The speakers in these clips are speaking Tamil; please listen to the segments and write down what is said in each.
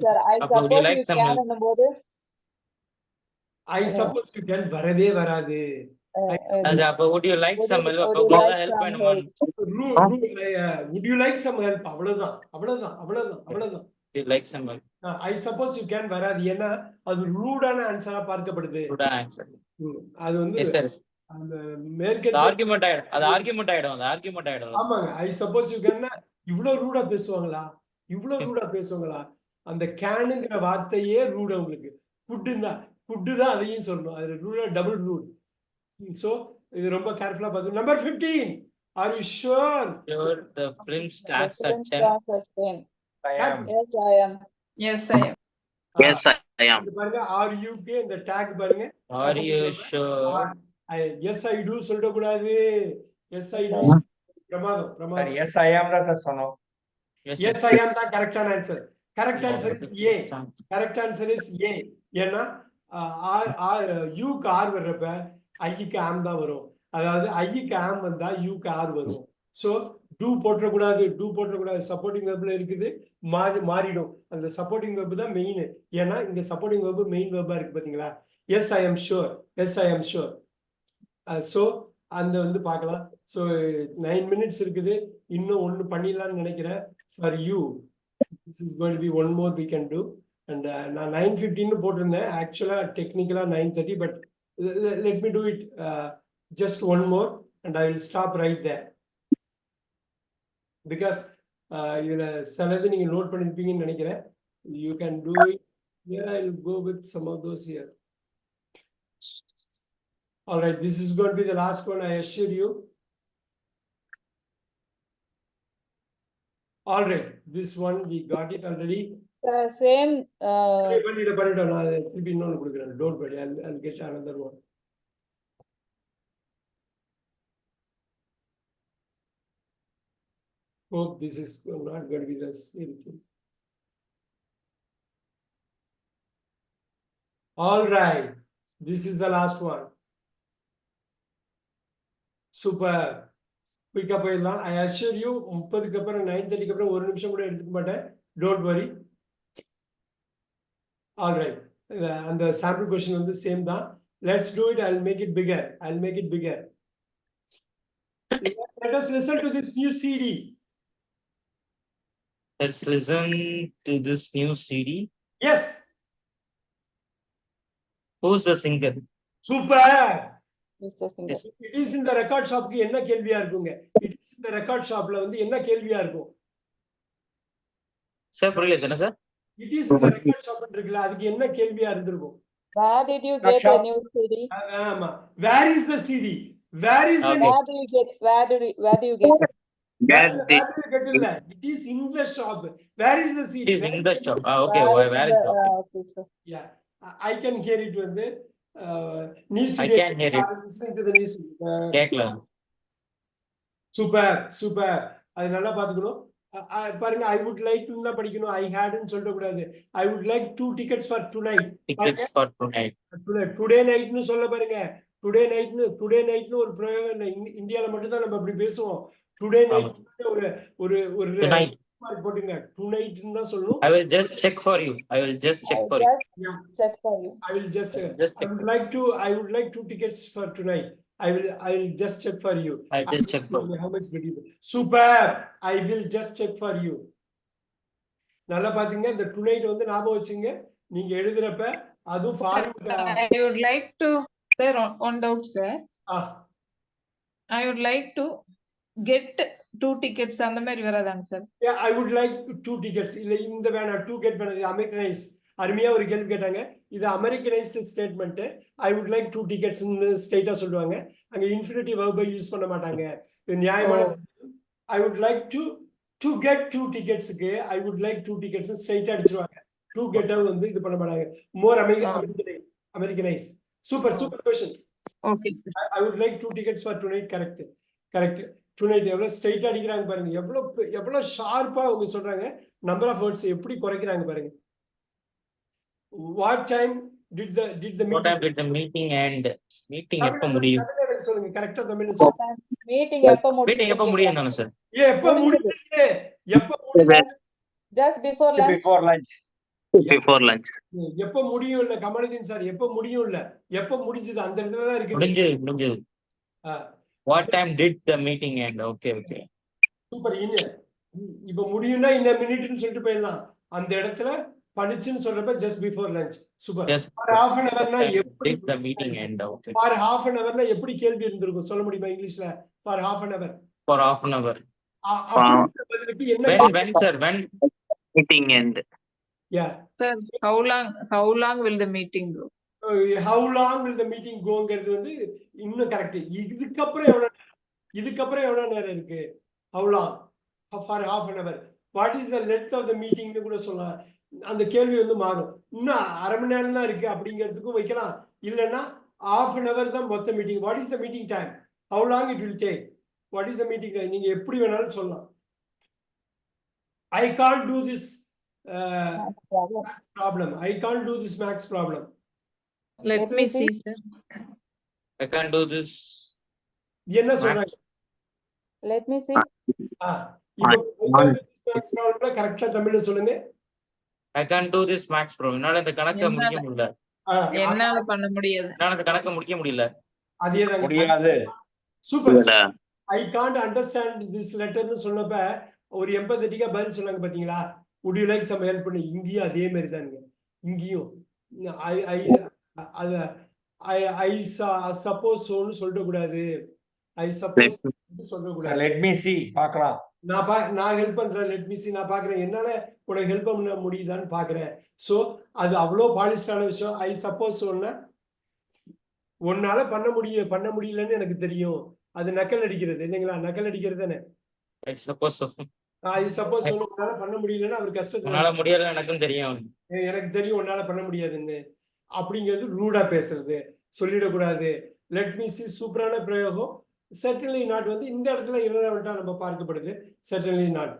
Sir, I அப்ப would you suppose like you some can help? என்னும்போது? ஐ சப்போஸ் யூ கேன் வரவே வராது. அஹ், அஹ், அது அப்ப would you like would some you- help? would அப்ப you உங்களுக்கு like ஹெல்ப் some வேணுமா? help? Would you like some help அவ்வளவுதான் அவ்வளவுதான் அவ்வளவுதான் அவ்வளவுதான். You like some help? I suppose you can வராது. ஏன்னா அது ரூடான ஆன்சரா பார்க்கப்படுது. அது வந்து அந்த ஆர்குமெண்ட் ஆயிடும். அது ஆர்குமெண்ட் ஆயிடும் அது ஆர்குமெண்ட் ஆயிடும். ஆமாங்க. ஐ சப்போஸ் யூ கேன் இவ்வளவு ரூடா பேசுவாங்களா? இவ்வளவு ரூடா பேசுவாங்களா? அந்த கேனுங்கிற வார்த்தையே ரூட் உங்களுக்கு ஃபுட்டு தான் ஃபுட்டு தான் அதையும் சொல்லணும். அது ரூடா டபுள் ரூட் ஸோ இது ரொம்ப கேர்ஃபுல்லா பார்த்து number fifteen are you sure sure the film starts at Reference 10 starts at 10. I am. Yes, I am. Yes, I am. Yes, I am. பாருங்க ஆர் யூகே இந்த டேக் பாருங்க. Are you sure? Yes I do சொல்லிடக்கூடாது எஸ் ஐ டூ பிரமாதம் பிரமாதம். Yes, I am தான் சார் சொன்னோம். எஸ் ஐ ஆம் தான் கரெக்டான answer correct answer is A correct answer is A ஏன்னா யூக்கு ஆர் வர்றப்ப ஐக்கு ஆம் தான் வரும். அதாவது ஐக்கு ஆம் வந்தா யூக்கு ஆர் வரும். ஸோ டூ போட்டுறக்கூடாது டூ போட்டுறக்கூடாது சப்போர்ட்டிங் வெப்ல இருக்குது. மாறி மாறிடும். அந்த சப்போர்ட்டிங் வெப் தான் மெயின் ஏன்னா இங்க சப்போர்ட்டிங் வெப் மெயின் வெப்பா இருக்கு பாத்தீங்களா? Yes I am sure yes I am sure so அந்த வந்து பார்க்கலாம் ஸோ நைன் மினிட்ஸ் இருக்குது. இன்னும் ஒன்று பண்ணிடலாம்னு நினைக்கிறேன். For you this is going be one more we can do and நான் நைன் ஃபிஃப்டின்னு போட்டிருந்தேன். ஆக்சுவலாக டெக்னிக்கலாக nine thirty but let me do it just one more and I will stop right there because இதில் சிலது நீங்கள் நோட் பண்ணியிருப்பீங்கன்னு நினைக்கிறேன். You can do it here I will go with some of those here. All right, this is going to be the last one, I assure you. All right, this one we got it already. Sir, same, uh, பண்ணிட்டு பண்ணிட்டோம் நான் அதை திருப்பி இன்னொன்னு கொடுக்குறேன் don't worry I'll I'll get another one. Hope this is not going to be the same thing. All right, this is the last one. Super. குயிக்கா போயிடலாம். ஐ அஷ்யூர் யூ முப்பதுக்கு அப்புறம் நைன் தேர்ட்டிக்கு அப்புறம் ஒரு நிமிஷம் கூட எடுத்துக்க மாட்டேன். டோன்ட் வரி ஆல் ரைட் அந்த சாம்பிள் கொஸ்டின் வந்து சேம் தான். Let's do it I make it figure I make it figure let us listen to this new cd let's listen to this new cd yes. Who's the singer? Super. என்ன கேள்வியா இருக்குங்க வந்து என்ன கேள்வியா இருக்கும் சார் புரியல சார் என்ன sir it is in the record shop இருக்குல்ல அதுக்கு என்ன கேள்வியா இருந்திருக்கும் Where did you get a shop. new CD? ஆ- ஆமா where is the cd where is the Okay. Where do you get, where do you, where do you get? it? where Get where do you get இல்ல it is in the shop where is the cd it is Where in is the shop ah okay Where where, is where the- is the ah, okay, sir. Yeah, I- I can hear it வந்து uh, I can hear. I'm listening to the. Uh, கேக்கல சூப்பர் சூப்பர். அது நல்லா பாத்துக்கணும் பாருங்க ஐ வுட் லைக் டு தான் படிக்கணும். ஐ ஹேட்னு சொல்லிட கூடாது. I would like two tickets for tonight tickets for tonight. Today நைட்னு சொல்ல பாருங்க. டுடே நைட்னு டுடே நைட்னு ஒரு பிரயோகம் இல்லை. இந்~ இந்தியால மட்டும் தான் நம்ம அப்படி பேசுவோம். டுடே. நைட் ஒரு ஒரு ஒரு போட்டுங்க டு நைட்னு தான் சொல்லணும் i will just check for you i will just check I for you just check for you. I will just uh, just I check would like to I would like two tickets for tonight. I will I will just check for you. i just check for you How much did you? Super. I will just check for you. நல்லா பாத்தீங்க இந்த டுநைட் வந்து ஞாபகம் வச்சுங்க நீங்க எழுதுறப்ப அதுவும் foreign I would like to, sir, one- one doubt, sir. I would like get two tickets அந்த மாதிரி வராதாங்க sir? I would like two tickets இல்ல இந்த வேணாம் டூ கெட் வேணாம். அமெரிக்கனைஸ் அருமையா ஒரு கேள்வி கேட்டாங்க. இது Americanised statement I would like two டிக்கெட்ஸ்னு ஸ்ட்ரைட்டா சொல்லுவாங்க. அங்க இன்ஃபினிட்டி வெர்பை யூஸ் பண்ண மாட்டாங்க. நியாயமான I would like to to get two டிக்கெட்ஸ்க்கு I would like two tickets ஸ்ட்ரைட்டா அடிச்சிருவாங்க. டூ கெட் வந்து இது பண்ண மாட்டாங்க. More American Americanise super super question okay I would like two tickets for tonight correct correct tonight எவ்வளவு ஸ்ட்ரைட்டா அடிக்கிறாங்க பாருங்க. எவ்வளவு எவ்வளவு ஷார்ப்பா அவங்க சொல்றாங்க. நம்பர் ஆஃப் வேர்ட்ஸ் எப்படி குறைக்கிறாங்க பாருங்க. What time did the did the what time did the meeting and meeting எப்ப முடியும்? சொல்லுங்க. கரெக்டா தமிழ்ல சொல்லுங்க? Meeting எப்ப meeting எப்ப முடியும்? தானே சார் ஏ எப்ப. முடிஞ்சது எப்ப முடிஞ்சது Just before lunch. Before lunch. before lunch. எப்ப முடியும் இல்ல? கமலுதீன் சார் எப்ப முடியும் இல்ல? எப்ப முடிஞ்சது? அந்த இடத்துல தான் இருக்கு. முடிஞ்சது முடிஞ்சது. What time did the meeting and okay okay super இப்ப முடியும்னா இந்த மினிட்னு சொல்லிட்டு போயிடலாம். அந்த இடத்துல பளிச்சுன்னு சொல்றப்ப just before lunch super for half an ஹவர்னா எப்படி did the meeting and okay for half an ஹவர்னா எப்படி கேள்வி இருந்திருக்கும்? சொல்ல முடியுமா இங்கிலீஷ்ல? For half an hour for half an hour when when sir? When? Meeting end. yeah. Sir, how long, how long will the meeting go? How long will the meeting கோங்கிறது வந்து இன்னும் கரெக்ட் இதுக்கப்புறம் எவ்வளவு நேரம்? இதுக்கப்புறம் எவ்வளவு நேரம் இருக்கு? How long for half an hour what is the length of the மீட்டிங்னு கூட சொல்லலாம். அந்த கேள்வி வந்து மாறும். இன்னும் அரை மணி நேரம் தான் இருக்கு அப்படிங்கிறதுக்கும் வைக்கலாம். இல்லைன்னா half அன் அவர் தான் மொத்த meeting what is the meeting time how long it will take what is the meeting time நீங்க எப்படி வேணாலும் சொல்லலாம். I can do this problem. Problem I can do this maths problem Let Let me see. sir. I can do this. என்ன சொல்றாங்க Let me see. ஆ, இப்போ கரெக்டா தமிழ்ல சொல்லுங்க I can do this max bro. என்னால இந்த கணக்கை என்னால- முடிக்க முடியல. ஆ, என்னால பண்ண முடியாது. என்னால இந்த கணக்கை முடிக்க முடியல. அதேதாங்க முடியாது. Super. I can't understand this லெட்டர்னு சொன்னப்ப ஒரு எம்பத்தட்டிக்கா பதில் சொன்னாங்க பாத்தீங்களா? Would you like some help? பண்ணி இங்கேயும் அதே மாதிரி தானுங்க. இங்கேயும். ஐ ஐ அது ஐ ஐ சப்போஸ் சோன்னு சொல்லிட கூடாது. ஐ சப்போஸ் சொல்ல கூடாது. லெட் மீ சி பார்க்கலாம். நான் பா நான் ஹெல்ப் பண்றேன். லெட் மீ சி நான் பாக்குறேன் என்னால உனக்கு ஹெல்ப் பண்ண முடியுதான்னு பாக்குறேன் சோ அது அவ்வளோ பாலிஷ்டான விஷயம். ஐ சப்போஸ் சொன்ன உன்னால பண்ண முடியும் பண்ண முடியலன்னு எனக்கு தெரியும். அது நக்கல் அடிக்கிறது. இல்லைங்களா? நக்கல் அடிக்கிறது தானே. Suppose so. ஐ சப்போஸ் சொன்ன உன்னால பண்ண முடியலன்னு அவர் கஷ்டத்துல உன்னால முடியல எனக்கும் தெரியும். எனக்கு தெரியும். உன்னால பண்ண முடியாதுன்னு. அப்படிங்கிறது ரூடா பேசுறது சொல்லிடக்கூடாது லெட் மீ சி சூப்பரான பிரயோகம் சர்டன்லி நாட் வந்து இந்த இடத்துல இரலவெண்டா நம்ம பார்க்கப்படுது certainly not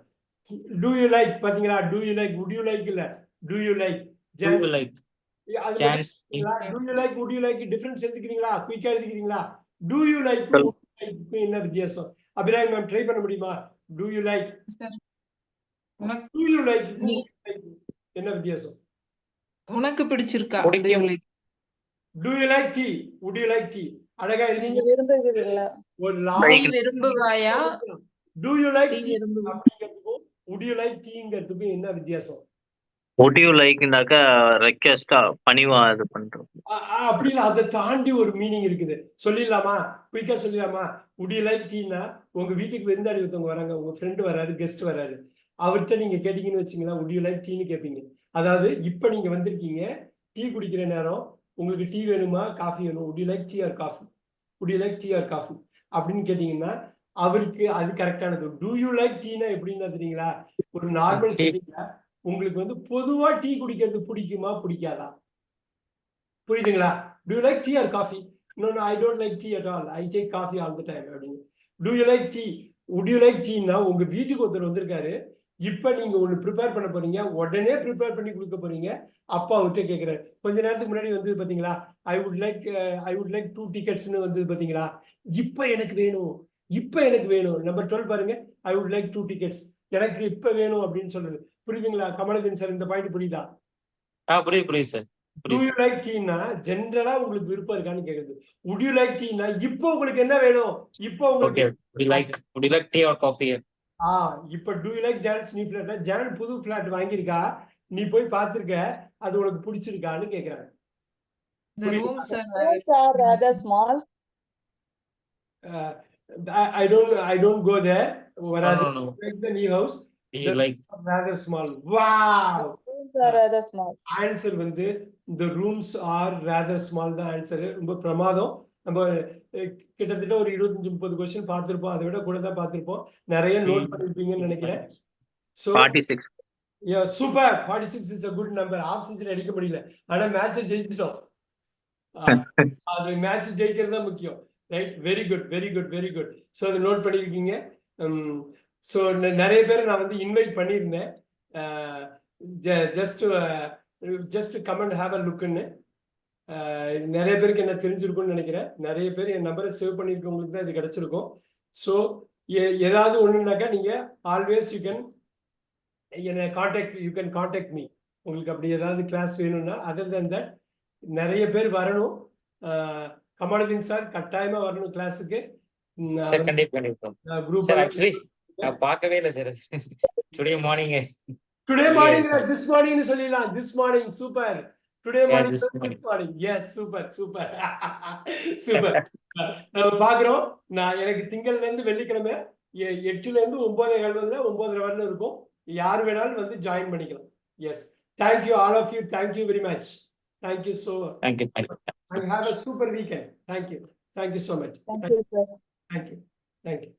do you like பாத்தீங்களா do you like would you like இல்ல do you like Do you like chance do you like would you like difference எடுத்துக்கிறீங்களா குயிக்கா எடுத்துக்கிறீங்களா டூ யூ லைக். என்ன வித்தியாசம் அபிராமி மேம் ட்ரை பண்ண முடியுமா do you like do you like என்ன வித்தியாசம் உனக்கு பிடிச்சிருக்கா? பிடிக்கும். Do you like? Do you like tea would you like tea அழகா விரும்புகிறீர்களா ஒரு டீ லாங் விரும்புவாயா? Do you like tea tea விரும்புவா? அப்படிங்கிறதுக்கும் would you லைக் டீங்கிறதுக்கும் என்ன வித்தியாசம் Would you like இந்தாக்கா ரெக்வெஸ்டா பணிவா இது பண்றோம். அப்படி இல்ல அதை தாண்டி ஒரு மீனிங் இருக்குது சொல்லிடலாமா குயிக்கா சொல்லிடலாமா would you லைக் டீனா உங்க வீட்டுக்கு விருந்தாளி ஒருத்தவங்க வராங்க உங்க ஃப்ரெண்டு வராரு கெஸ்ட் வராரு அவர்கிட்ட நீங்க கேட்டீங்கன்னு வச்சுங்களா would you லைக் டீன்னு கேட்பீங்க அதாவது இப்ப நீங்க வந்திருக்கீங்க டீ குடிக்கிற நேரம் உங்களுக்கு டீ வேணுமா காஃபி வேணும் you like tea or coffee you like tea or coffee அப்படின்னு கேட்டீங்கன்னா அவருக்கு அது கரெக்டானது டூ யூ லைக் டீனா எப்படின்னா தெரியுங்களா? ஒரு நார்மல். செட்டிங்ல உங்களுக்கு வந்து பொதுவா டீ குடிக்கிறது பிடிக்குமா பிடிக்காதா? புரியுதுங்களா? Do you like tea or coffee no I don't like tea at all I take coffee all the time அப்படின்னு. Do you like tea would you like டீனா உங்க வீட்டுக்கு ஒருத்தர் வந்திருக்காரு. இப்ப நீங்க ஒண்ணு ப்ரிப்பேர் பண்ண போறீங்க உடனே ப்ரிப்பேர் பண்ணி கொடுக்க போறீங்க. அப்பா அவர்கிட்ட கேக்குறாரு. கொஞ்ச நேரத்துக்கு முன்னாடி வந்து பாத்தீங்களா I would like I would like two டிக்கெட்ஸ்னு வந்து பாத்தீங்களா இப்ப எனக்கு வேணும் இப்ப எனக்கு வேணும். நம்பர் டுவெல் பாருங்க I would like two tickets எனக்கு இப்ப வேணும் அப்படின்னு சொல்றது. புரியுதுங்களா? கமலதன் சார் இந்த பாயிண்ட் புரியுதா? புரியுது புரியுது சார் டூ யூ லைக் டீனா ஜென்ரலா உங்களுக்கு விருப்பம் இருக்கான்னு கேக்குது. Would you லைக் டீனா இப்போ உங்களுக்கு என்ன வேணும்? இப்போ உங்களுக்கு would you like would ஆ இப்ப டூ யூ லைக் ஜான்ஸ் நீ ஃபிளாட் ஜான் புது ஃபிளாட் வாங்கியிருக்கா? நீ போய் பார்த்திருக்க? அது உனக்கு பிடிச்சிருக்கான்னு கேக்குறாங்க no no no. New like rather small. Wow! Rooms are rather small. வந்து ஆன்சர் ரொம்ப பிரமாதம். நம்ம கிட்டத்தட்ட ஒரு இருபத்தஞ்சு முப்பது கொஸ்டின் பார்த்திருப்போம். அதை விட கூட தான் பார்த்திருப்போம். நிறைய நோட். பண்ணிருப்பீங்கன்னு நினைக்கிறேன். So. Super forty six is a good number of season அடிக்க முடியல. ஆனா மேட்சை ஜெயிச்சிட்டோம். அது மேட்ச் ஜெயிக்கிறது தான் முக்கியம். Right very good very good very good so அதை நோட் பண்ணியிருக்கீங்க ஸோ நிறைய பேர் நான் வந்து இன்வைட் பண்ணியிருந்தேன். Just just comment have a லுக்குன்னு நிறைய பேருக்கு என்ன தெரிஞ்சிருக்கும்னு நினைக்கிறேன். நிறைய பேர் என் நம்பரை சேவ் பண்ணியிருக்கவங்களுக்கு தான் இது கிடைச்சிருக்கும். ஸோ ஏதாவது ஒண்ணுனாக்கா நீங்க ஆல்வேஸ் யூ கேன் என்னை contact you can contact me உங்களுக்கு அப்படி ஏதாவது கிளாஸ் வேணும்னா அதர் than that நிறைய பேர் வரணும். கமலதீன் சார் கட்டாயமா வரணும் கிளாஸுக்கு பார்க்கவே இல்லை sir today morning today morning. This morning சொல்லலாம் this morning super today morning yes super super super நம்ம பாக்குறோம் நான் எனக்கு திங்கள்ல இருந்து வெள்ளிக்கிழமை எ- எட்டுல இருந்து ஒன்பதே கால்வதுல ஒன்பதரை வரலும் இருக்கும் யார் வேணாலும் வந்து ஜாயின் பண்ணிக்கலாம். Yes thank you all of you thank you very much thank you so thank you and have a super weekend thank you thank you so much Thank you, sir. Thank you thank you